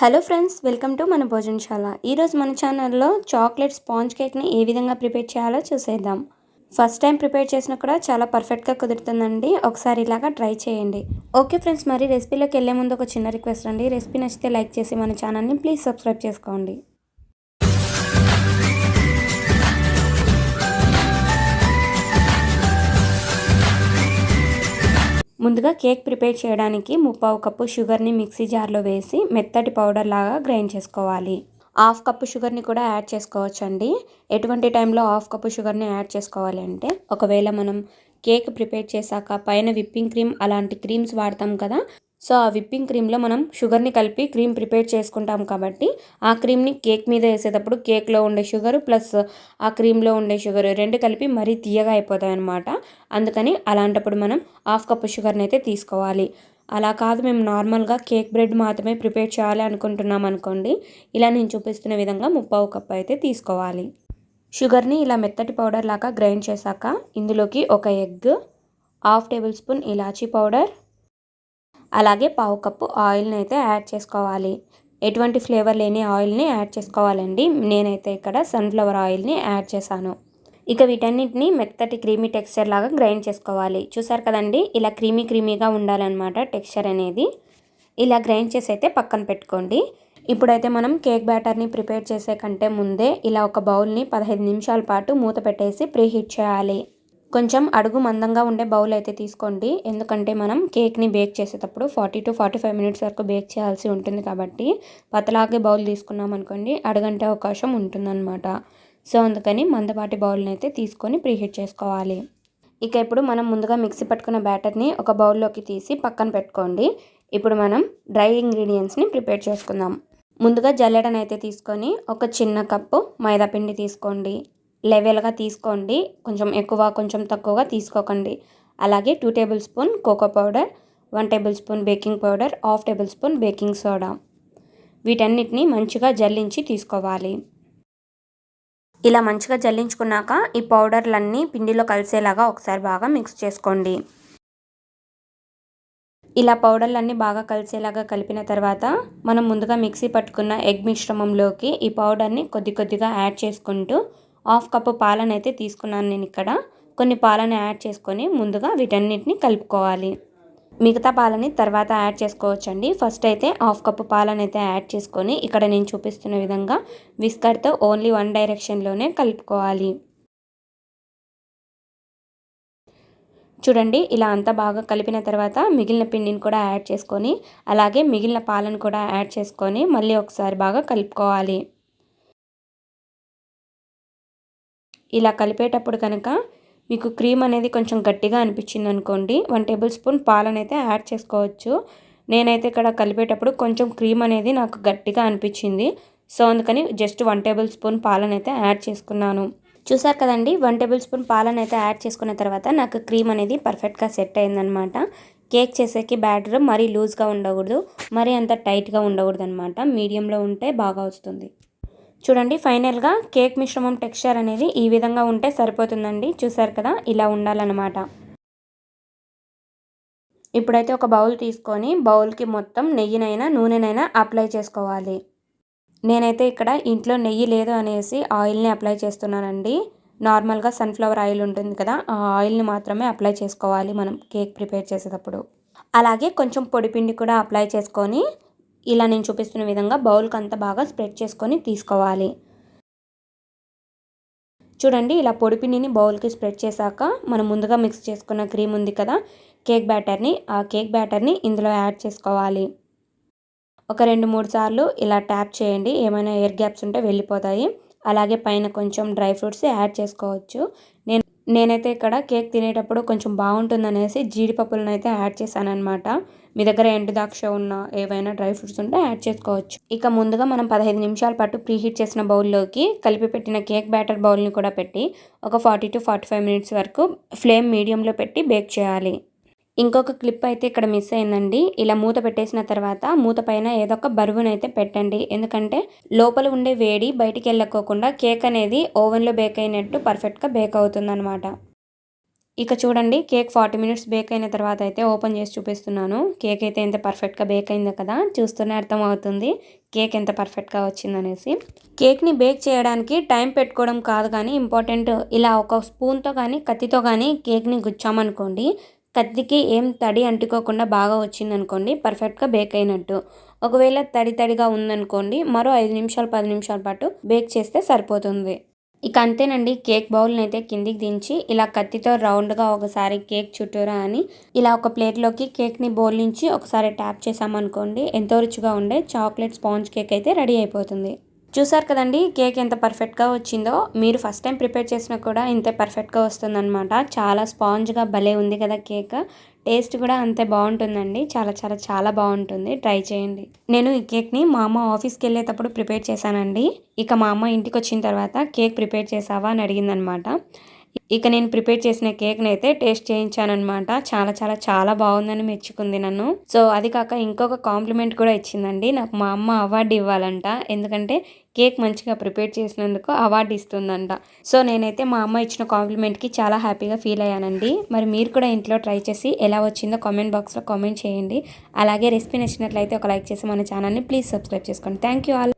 Hello friends welcome to మన భోజనశాల. ఈరోజు మన ఛానల్లో చాక్లెట్ స్పాంజ్ కేక్ని ఏ విధంగా ప్రిపేర్ చేయాలో చూసేద్దాం. ఫస్ట్ టైం ప్రిపేర్ చేసినా కూడా చాలా పర్ఫెక్ట్గా కుదురుతుందండి. ఒకసారి ఇలాగా ట్రై చేయండి. ఓకే ఫ్రెండ్స్ మరి రెసిపీలోకి వెళ్ళే ముందు ఒక చిన్న రిక్వెస్ట్ అండి. రెసిపీ నచ్చితే లైక్ చేసి మన ఛానల్ని ప్లీజ్ సబ్స్క్రైబ్ చేసుకోండి. ముందుగా కేక్ ప్రిపేర్ చేయడానికి ముప్పావు కప్పు షుగర్ని మిక్సీ జార్లో వేసి మెత్తటి పౌడర్ లాగా గ్రైండ్ చేసుకోవాలి. హాఫ్ కప్పు షుగర్ని కూడా యాడ్ చేసుకోవచ్చండి. ఎటువంటి టైంలో హాఫ్ కప్పు షుగర్ని యాడ్ చేసుకోవాలి అంటే ఒకవేళ మనం కేక్ ప్రిపేర్ చేశాక పైన విప్పింగ్ క్రీమ్ అలాంటి క్రీమ్స్ వాడతాం కదా సో ఆ విప్పింగ్ క్రీమ్లో మనం షుగర్ని కలిపి క్రీమ్ ప్రిపేర్ చేసుకుంటాం కాబట్టి ఆ క్రీమ్ని కేక్ మీద వేసేటప్పుడు కేక్లో ఉండే షుగర్ ప్లస్ ఆ క్రీమ్లో ఉండే షుగర్ రెండు కలిపి మరీ తీయగా అయిపోతాయి అనమాట అందుకని అలాంటప్పుడు మనం హాఫ్ కప్ షుగర్ని అయితే తీసుకోవాలి. అలా కాదు మేము నార్మల్గా కేక్ బ్రెడ్ మాత్రమే ప్రిపేర్ చేయాలి అనుకుంటున్నాం అనుకోండి. ఇలా నేను చూపిస్తున్న విధంగా ముప్పావు కప్ అయితే తీసుకోవాలి. షుగర్ని ఇలా మెత్తటి పౌడర్ లాగా గ్రైండ్ చేశాక ఇందులోకి ఒక ఎగ్ హాఫ్ టేబుల్ స్పూన్ ఇలాచీ పౌడర్ అలాగే పావు కప్పు ఆయిల్ని అయితే యాడ్ చేసుకోవాలి. ఎటువంటి ఫ్లేవర్ లేని ఆయిల్ని యాడ్ చేసుకోవాలండి. నేనైతే ఇక్కడ సన్ఫ్లవర్ ఆయిల్ని యాడ్ చేశాను. ఇక వీటన్నిటిని మెత్తటి క్రీమీ టెక్స్చర్ లాగా గ్రైండ్ చేసుకోవాలి. చూసారు కదండి? ఇలా క్రీమీ క్రీమీగా ఉండాలన్నమాట టెక్స్చర్ అనేది. ఇలా గ్రైండ్ చేసి అయితే పక్కన పెట్టుకోండి. ఇప్పుడైతే మనం కేక్ బ్యాటర్ని ప్రిపేర్ చేసే కంటే ముందే ఇలా ఒక బౌల్ని పదహైదు నిమిషాల పాటు మూత పెట్టేసి ప్రీహీట్ చేయాలి. కొంచెం అడుగు మందంగా ఉండే బౌల్ అయితే తీసుకోండి. ఎందుకంటే మనం కేక్ని బేక్ చేసేటప్పుడు forty to forty five minutes వరకు బేక్ చేయాల్సి ఉంటుంది కాబట్టి పతలాగే బౌల్ తీసుకున్నాం అనుకోండి అడగంటే అవకాశం ఉంటుందన్నమాట. సో అందుకని మందపాటి బౌల్ని అయితే తీసుకొని ప్రీహీట్ చేసుకోవాలి. ఇక ఇప్పుడు మనం ముందుగా మిక్సీ పట్టుకున్న బ్యాటర్ని ఒక బౌల్లోకి తీసి పక్కన పెట్టుకోండి. ఇప్పుడు మనం డ్రై ఇంగ్రీడియంట్స్ని ప్రిపేర్ చేసుకుందాం. ముందుగా జల్లెడనైతే తీసుకొని ఒక చిన్న కప్పు మైదా పిండి తీసుకోండి. లెవెల్గా తీసుకోండి. కొంచెం ఎక్కువ కొంచెం తక్కువగా తీసుకోకండి. అలాగే two tablespoon cocoa powder one tablespoon baking powder half tablespoon baking soda. వీటన్నిటిని మంచిగా జల్లించి తీసుకోవాలి. ఇలా మంచిగా జల్లించుకున్నాక ఈ పౌడర్లన్నీ పిండిలో కలిసేలాగా ఒకసారి బాగా మిక్స్ చేసుకోండి. ఇలా పౌడర్లన్నీ బాగా కలిసేలాగా కలిపిన తర్వాత మనం ముందుగా మిక్సీ పట్టుకున్న ఎగ్ మిశ్రమంలోకి ఈ పౌడర్ని కొద్ది కొద్దిగా యాడ్ చేసుకుంటూ హాఫ్ కప్పు పాలను అయితే తీసుకున్నాను నేను ఇక్కడ. కొన్ని పాలను యాడ్ చేసుకొని ముందుగా వీటన్నిటిని కలుపుకోవాలి. మిగతా పాలని తర్వాత యాడ్ చేసుకోవచ్చండి. ఫస్ట్ అయితే హాఫ్ కప్పు పాలను అయితే యాడ్ చేసుకొని ఇక్కడ నేను చూపిస్తున్న విధంగా విస్కర్తో ఓన్లీ వన్ డైరెక్షన్లోనే కలుపుకోవాలి. చూడండి ఇలా అంతా బాగా కలిపిన తర్వాత మిగిలిన పిండిని కూడా యాడ్ చేసుకొని అలాగే మిగిలిన పాలను కూడా యాడ్ చేసుకొని మళ్ళీ ఒకసారి బాగా కలుపుకోవాలి. ఇలా కలిపేటప్పుడు కనుక మీకు క్రీమ్ అనేది కొంచెం గట్టిగా అనిపించింది అనుకోండి వన్ టేబుల్ స్పూన్ పాలనైతే యాడ్ చేసుకోవచ్చు. నేనైతే ఇక్కడ కలిపేటప్పుడు కొంచెం క్రీమ్ అనేది నాకు గట్టిగా అనిపించింది. సో అందుకని జస్ట్ వన్ టేబుల్ స్పూన్ పాలనైతే యాడ్ చేసుకున్నాను. చూసారు కదండి వన్ టేబుల్ స్పూన్ పాలన అయితే యాడ్ చేసుకున్న తర్వాత నాకు క్రీమ్ అనేది పర్ఫెక్ట్గా సెట్ అయిందనమాట కేక్ చేసేకి బ్యాటర్ మరీ లూజ్గా ఉండకూడదు మరీ అంత టైట్గా ఉండకూడదు అనమాట మీడియంలో ఉంటే బాగా వస్తుంది. చూడండి ఫైనల్గా కేక్ మిశ్రమం టెక్స్చర్ అనేది ఈ విధంగా ఉంటే సరిపోతుందండి. చూసారు కదా ఇలా ఉండాలన్నమాట. ఇప్పుడైతే ఒక బౌల్ తీసుకొని బౌల్కి మొత్తం నెయ్యినైనా నూనెనైనా అప్లై చేసుకోవాలి. నేనైతే ఇక్కడ ఇంట్లో నెయ్యి లేదు అనేసి ఆయిల్ని అప్లై చేస్తున్నానండి. నార్మల్గా సన్ఫ్లవర్ ఆయిల్ ఉంటుంది కదా ఆ ఆయిల్ని మాత్రమే అప్లై చేసుకోవాలి మనం కేక్ ప్రిపేర్ చేసేటప్పుడు. అలాగే కొంచెం పొడిపిండి కూడా అప్లై చేసుకొని ఇలా నేను చూపిస్తున్న విధంగా బౌల్కి అంతా బాగా స్ప్రెడ్ చేసుకొని తీసుకోవాలి. చూడండి ఇలా పొడిపిండిని బౌల్కి స్ప్రెడ్ చేశాక మనం ముందుగా మిక్స్ చేసుకున్న క్రీమ్ ఉంది కదా కేక్ బ్యాటర్ని ఆ కేక్ బ్యాటర్ని ఇందులో యాడ్ చేసుకోవాలి. ఒక రెండు మూడు సార్లు ఇలా ట్యాప్ చేయండి ఏమైనా ఎయిర్ గ్యాప్స్ ఉంటే వెళ్ళిపోతాయి. అలాగే పైన కొంచెం డ్రై ఫ్రూట్స్ యాడ్ చేసుకోవచ్చు. నేను నేనైతే ఇక్కడ కేక్ తినేటప్పుడు కొంచెం బాగుంటుందనేసి జీడిపప్పులను అయితే యాడ్ చేశానమాట మీ దగ్గర ఎండుదాక్ష ఉన్న ఏవైనా డ్రై ఫ్రూట్స్ ఉంటే యాడ్ చేసుకోవచ్చు. ఇక ముందుగా మనం పదహైదు నిమిషాల పాటు ప్రీహీట్ చేసిన బౌల్లోకి కలిపి పెట్టిన కేక్ బ్యాటర్ బౌల్ని కూడా పెట్టి ఒక forty to forty five minutes వరకు ఫ్లేమ్ మీడియంలో పెట్టి బేక్ చేయాలి. ఇంకొక క్లిప్ అయితే ఇక్కడ మిస్ అయిందండి. ఇలా మూత పెట్టేసిన తర్వాత మూత పైన ఏదో ఒక బరువునైతే పెట్టండి. ఎందుకంటే లోపల ఉండే వేడి బయటికి వెళ్ళకోకుండా కేక్ అనేది ఓవెన్లో బేక్ అయినట్టు పర్ఫెక్ట్గా బేక్ అవుతుందన్నమాట. ఇక చూడండి కేక్ ఫార్టీ మినిట్స్ బేక్ అయిన తర్వాత అయితే ఓపెన్ చేసి చూపిస్తున్నాను. కేక్ అయితే ఎంత పర్ఫెక్ట్గా బేక్ అయిందో కదా చూస్తూనే అర్థమవుతుంది కేక్ ఎంత పర్ఫెక్ట్గా వచ్చిందనేసి. కేక్ని బేక్ చేయడానికి టైం పెట్టుకోవడం కాదు కానీ ఇంపార్టెంట్. ఇలా ఒక స్పూన్తో కానీ కత్తితో కానీ కేక్ని గుచ్చామనుకోండి కత్తికి ఏం తడి అంటుకోకుండా బాగా వచ్చిందనుకోండి పర్ఫెక్ట్గా బేక్ అయినట్టు. ఒకవేళ తడి తడిగా ఉందనుకోండి మరో ఐదు నిమిషాలు పది నిమిషాల పాటు బేక్ చేస్తే సరిపోతుంది. ఇక అంతేనండి కేక్ బౌల్ని అయితే కిందికి దించి ఇలా కత్తితో రౌండ్గా ఒకసారి కేక్ చుట్టూరా అని ఇలా ఒక ప్లేట్లోకి కేక్ని బౌల్ నుంచి ఒకసారి ట్యాప్ చేసామనుకోండి ఎంతో రుచిగా ఉండే చాక్లెట్ స్పాంజ్ కేక్ అయితే రెడీ అయిపోతుంది. చూసారు కదండి కేక్ ఎంత పర్ఫెక్ట్గా వచ్చిందో. మీరు ఫస్ట్ టైం ప్రిపేర్ చేసినా కూడా ఇంతే పర్ఫెక్ట్గా వస్తుందన్నమాట. చాలా స్పాంజ్గా భలే ఉంది కదా కేక్. టేస్ట్ కూడా అంతే బాగుంటుందండి. చాలా చాలా చాలా బాగుంటుంది. ట్రై చేయండి. నేను ఈ కేక్ని మా అమ్మ ఆఫీస్కి వెళ్ళేటప్పుడు ప్రిపేర్ చేశానండి. ఇక మా అమ్మ ఇంటికి వచ్చిన తర్వాత కేక్ ప్రిపేర్ చేసావా అని అడిగిందనమాట ఇక నేను ప్రిపేర్ చేసిన కేక్ని అయితే టేస్ట్ చేయించానమాట చాలా చాలా చాలా బాగుందని మెచ్చుకుంది నన్ను. సో అది కాక ఇంకొక కాంప్లిమెంట్ కూడా ఇచ్చిందండి. నాకు మా అమ్మ అవార్డు ఇవ్వాలంట. ఎందుకంటే కేక్ మంచిగా ప్రిపేర్ చేసినందుకు అవార్డు ఇస్తుందంట. సో నేనైతే మా అమ్మ ఇచ్చిన కాంప్లిమెంట్కి చాలా హ్యాపీగా ఫీల్ అయ్యానండి. మరి మీరు కూడా ఇంట్లో ట్రై చేసి ఎలా వచ్చిందో కామెంట్ బాక్స్లో కామెంట్ చేయండి. అలాగే రెసిపీ నచ్చినట్లయితే ఒక లైక్ చేసి మన ఛానల్ని ప్లీజ్ సబ్స్క్రైబ్ చేసుకోండి. Thank you all.